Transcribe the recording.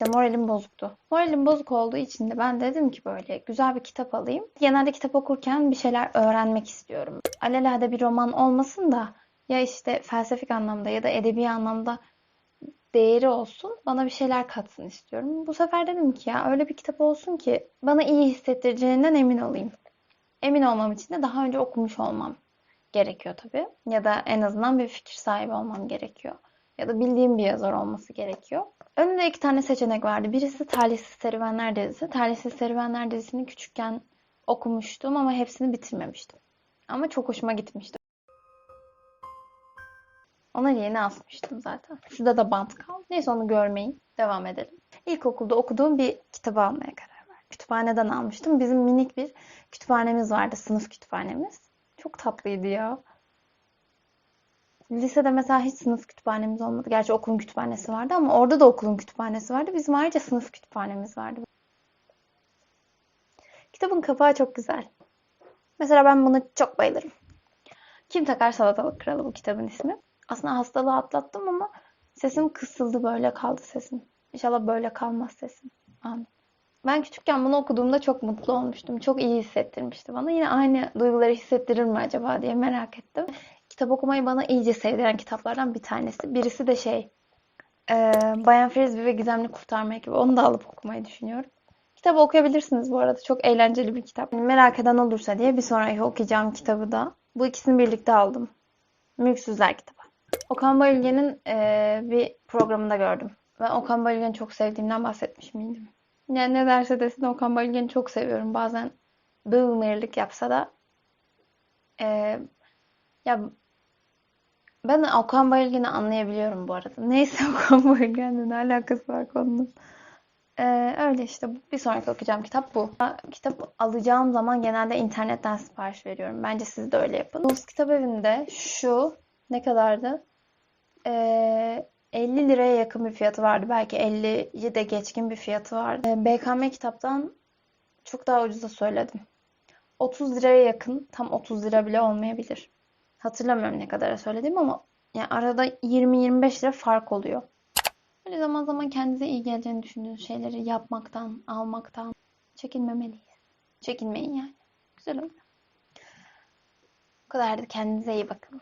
İşte moralim bozuktu. Moralim bozuk olduğu için de ben dedim ki böyle güzel bir kitap alayım. Genelde kitap okurken bir şeyler öğrenmek istiyorum. Alelade bir roman olmasın da ya işte felsefik anlamda ya da edebi anlamda değeri olsun, bana bir şeyler katsın istiyorum. Bu sefer dedim ki ya öyle bir kitap olsun ki bana iyi hissettireceğinden emin olayım. Emin olmam için de daha önce okumuş olmam gerekiyor tabii. Ya da en azından bir fikir sahibi olmam gerekiyor. Ya da bildiğim bir yazar olması gerekiyor. Önümde iki tane seçenek vardı. Birisi Talihsiz Serüvenler dizisi. Talihsiz Serüvenler dizisini küçükken okumuştum ama hepsini bitirmemiştim. Ama çok hoşuma gitmişti. Ona yeni asmıştım zaten. Şurada da bant kaldı. Neyse onu görmeyin. Devam edelim. İlkokulda okuduğum bir kitabı almaya karar verdim. Kütüphaneden almıştım. Bizim minik bir kütüphanemiz vardı. Sınıf kütüphanemiz. Çok tatlıydı ya. Lisede mesela hiç sınıf kütüphanemiz olmadı. Gerçi okulun kütüphanesi vardı ama orada da okulun kütüphanesi vardı. Bizim ayrıca sınıf kütüphanemiz vardı. Kitabın kapağı çok güzel. Mesela ben buna çok bayılırım. Kim takar salatalık kralı bu kitabın ismi. Aslında hastalığı atlattım ama sesim kısıldı böyle kaldı sesim. İnşallah böyle kalmaz sesim. Amin. Ben küçükken bunu okuduğumda çok mutlu olmuştum. Çok iyi hissettirmişti bana. Yine aynı duyguları hissettirir mi acaba diye merak ettim. Kitap okumayı bana iyice sevdiren kitaplardan bir tanesi. Birisi de şey, e, Bayan Frisbee ve Gizemli Kurtarma Ekibi. Onu da alıp okumayı düşünüyorum. Kitabı okuyabilirsiniz bu arada. Çok eğlenceli bir kitap. Merak eden olursa diye bir sonraki okuyacağım kitabı da. Bu ikisini birlikte aldım. Mülksüzler kitabı. Okan Bayülgen'in e, bir programında gördüm. Ben Okan Bayülgen'i çok sevdiğimden bahsetmiş miydim? Yani ne derse desin Okan Bayülgen'i çok seviyorum. Bazen bığırlık yapsa da e, ya ben Okan Bayülgen'i anlayabiliyorum bu arada. Neyse Okan Bayülgen'le ne alakası var konunun. Ee, öyle işte bir sonraki okuyacağım kitap bu. Kitap alacağım zaman genelde internetten sipariş veriyorum. Bence siz de öyle yapın. Dost Kitap Evi'nde şu ne kadardı? Ee, 50 liraya yakın bir fiyatı vardı. Belki 50'yi de geçkin bir fiyatı vardı. Ee, BKM kitaptan çok daha ucuza söyledim. 30 liraya yakın, tam 30 lira bile olmayabilir. Hatırlamıyorum ne kadara söylediğim ama yani arada 20-25 lira fark oluyor. Böyle zaman zaman kendinize iyi geleceğini düşündüğünüz şeyleri yapmaktan, almaktan çekinmemeliyiz. Çekinmeyin yani. Güzel oyun. Bu kadar da kendinize iyi bakın.